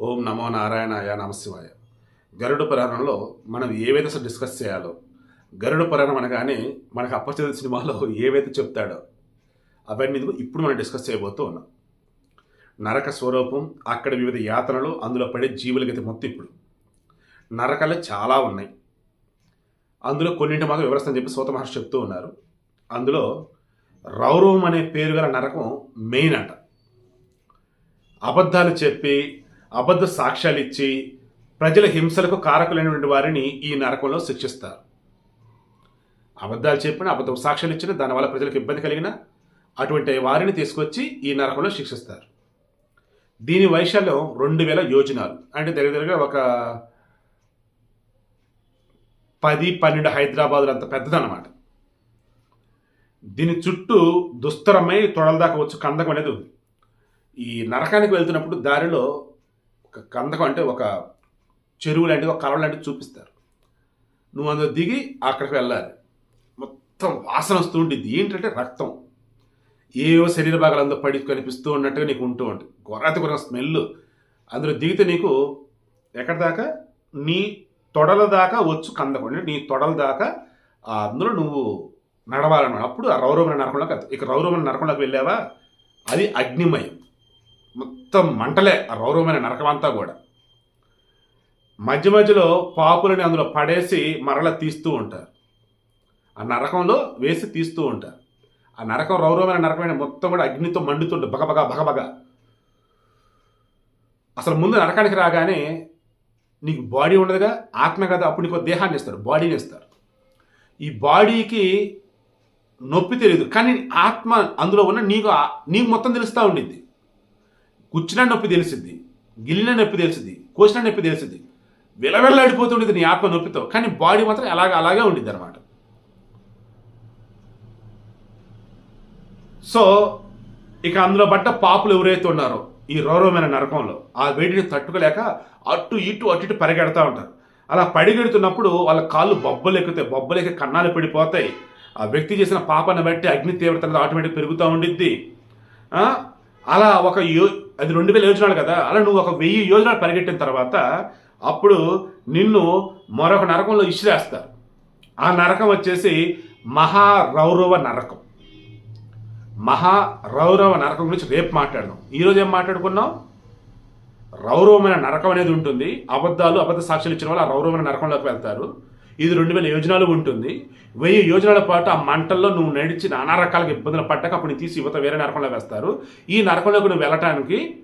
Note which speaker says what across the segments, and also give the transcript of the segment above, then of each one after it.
Speaker 1: ఓం నమో నారాయణాయ నమశివాయ. గరుడ పురాణంలో మనం ఏవైతే అసలు డిస్కస్ చేయాలో గరుడ పురాణం అనగానే మనకు అప్పచెంది సినిమాలో ఏవైతే చెప్తాడో అవన్నీ ఇప్పుడు మనం డిస్కస్ చేయబోతూ ఉన్నాం. నరక స్వరూపం అక్కడ వివిధ యాతనలు అందులో పడే జీవుల గతి మొత్తం ఇప్పుడు. నరకాలు చాలా ఉన్నాయి. అందులో కొన్నింటి మాత్రం వివరిస్తానని చెప్పి సూత మహర్షి చెప్తూ ఉన్నారు. అందులో రౌరవం అనే పేరు గల నరకం మెయిన్ అంట. అబద్ధాలు చెప్పి అబద్ధ సాక్ష్యాలు ఇచ్చి ప్రజల హింసలకు కారకులైనటువంటి వారిని ఈ నరకంలో శిక్షిస్తారు. అబద్ధాలు చెప్పిన అబద్ధ సాక్ష్యాలు ఇచ్చిన దానివల్ల ప్రజలకు ఇబ్బంది కలిగిన అటువంటి వారిని తీసుకొచ్చి ఈ నరకంలో శిక్షిస్తారు. దీని వైశాల్యం రెండు వేల యోజనాలు. అంటే దగ్గర దగ్గర ఒక పది పన్నెండు హైదరాబాదులు అంత పెద్దదన్నమాట. దీని చుట్టూ దుస్తరమై తొడల దాకా వచ్చి కందకం అనేది ఉంది. ఈ నరకానికి వెళ్తున్నప్పుడు దారిలో కందకం అంటే ఒక చెరువు లాంటిది ఒక కలవ లాంటిది చూపిస్తారు. నువ్వు అందులో దిగి అక్కడికి వెళ్ళాలి. మొత్తం వాసన వస్తూ ఉంటుంది ఏంటంటే రక్తం. ఏవో శరీర భాగాలు అందులో పడి కనిపిస్తూ ఉన్నట్టుగా నీకు ఉంటూ ఉంటుంది. గొర్రెత గొర్రె స్మెల్ అందులో దిగితే నీకు ఎక్కడి దాకా? నీ తొడల దాకా వచ్చు కందకం. అంటే నీ తొడల దాకా అందులో నువ్వు నడవాలన్నమాట. అప్పుడు ఆ రౌరవమైన నరకంలోకి ఇక రౌరవమైన నరకంలోకి వెళ్ళావా? అది అగ్నిమయం. మొత్తం మంటలే ఆ రౌరవమైన నరకమంతా కూడా. మధ్య మధ్యలో పాపులని అందులో పడేసి మరల తీస్తూ ఉంటారు. ఆ నరకంలో వేసి తీస్తూ ఉంటారు. ఆ నరకం రౌరవమైన నరకమైన మొత్తం కూడా అగ్నితో మండుతుంటుంది బగబగ బగబగ అసలు ముందు నరకానికి రాగానే నీకు బాడీ ఉండదుగా ఆత్మ కదా అప్పుడు నీకు దేహాన్ని ఇస్తారు బాడీని ఇస్తారు. ఈ బాడీకి నొప్పి తెలియదు కానీ ఆత్మ అందులో ఉన్న నీకు నీకు మొత్తం తెలుస్తూ ఉండింది కూర్చున్న నొప్పి తెలిసిద్ది గిల్లిన నొప్పి తెలిసిద్ది కోసిన నొప్పి తెలిసిద్ది. విలవెల్లాడిపోతుండేది నీ ఆత్మ నొప్పితో కానీ బాడీ మాత్రం అలాగే అలాగే ఉండిద్ది అనమాట సో ఇక అందులో పడ్డ పాపులు ఎవరైతే ఉన్నారో ఈ రౌరవమైన నరకంలో ఆ వేడిని తట్టుకోలేక అటు ఇటు అటు ఇటు పరిగెడతా ఉంటారు. అలా పరిగెడుతున్నప్పుడు వాళ్ళ కాళ్ళు బొబ్బలు ఎక్కుతాయి బొబ్బలు ఎక్కి కన్నాలు పడిపోతాయి. ఆ వ్యక్తి చేసిన పాపను బట్టి అగ్ని తీవ్రత ఆటోమేటిక్ పెరుగుతూ ఉండిద్ది. అలా ఒక యో అది రెండు వేల యోజనాలు కదా. అలా నువ్వు ఒక వెయ్యి యోజనాలు పరిగెట్టిన తర్వాత అప్పుడు నిన్ను మరొక నరకంలో ఇసిరేస్తారు. ఆ నరకం వచ్చేసి మహారౌరవ నరకం. మహా రౌరవ నరకం గురించి రేపు మాట్లాడదాం. ఈరోజు ఏం మాట్లాడుకున్నాం? రౌరవమైన నరకం అనేది ఉంటుంది. అబద్ధాలు అబద్ధ సాక్ష్యాలు ఇచ్చిన వాళ్ళు ఆ రౌరవమైన నరకంలోకి వెళ్తారు. ఇది రెండు వేల యోజనాలు ఉంటుంది. వెయ్యి యోజనాల పాటు ఆ మంటల్లో నువ్వు నడిచి నానా రకాలుగా ఇబ్బందులు పడ్డాక అప్పుడు నీ తీసి యువత వేరే నరకంలో వేస్తారు. ఈ నరకంలోకి నువ్వు వెళ్ళటానికి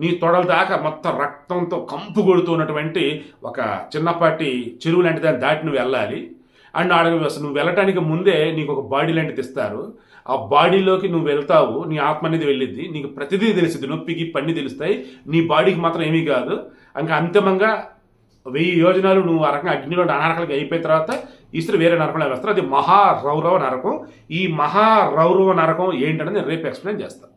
Speaker 1: నీ తొడల దాకా మొత్తం రక్తంతో కంపు కొడుతూ ఉన్నటువంటి ఒక చిన్నపాటి చెరువు లాంటి దాన్ని దాటి నువ్వు వెళ్ళాలి. అండ్ ఆడ నువ్వు వెళ్ళటానికి ముందే నీకు ఒక బాడీ లాంటిది ఇస్తారు. ఆ బాడీలోకి నువ్వు వెళ్తావు నీ ఆత్మ అనేది వెళ్ళిద్ది. నీకు ప్రతిదీ తెలిసింది నొప్పికి పన్ని తెలుస్తాయి. నీ బాడీకి మాత్రం ఏమీ కాదు. ఇంకా అంతిమంగా వెయ్యి యోజనాలు నువ్వు ఆ రకంగా అగ్నిలో అనారకాలకి అయిపోయిన తర్వాత ఇస్త్రీ వేరే నరకంలో వేస్తారు అది మహా రౌరవ నరకం. ఈ మహా రౌరవ నరకం ఏంటనేది నేను రేపు ఎక్స్ప్లెయిన్ చేస్తాను.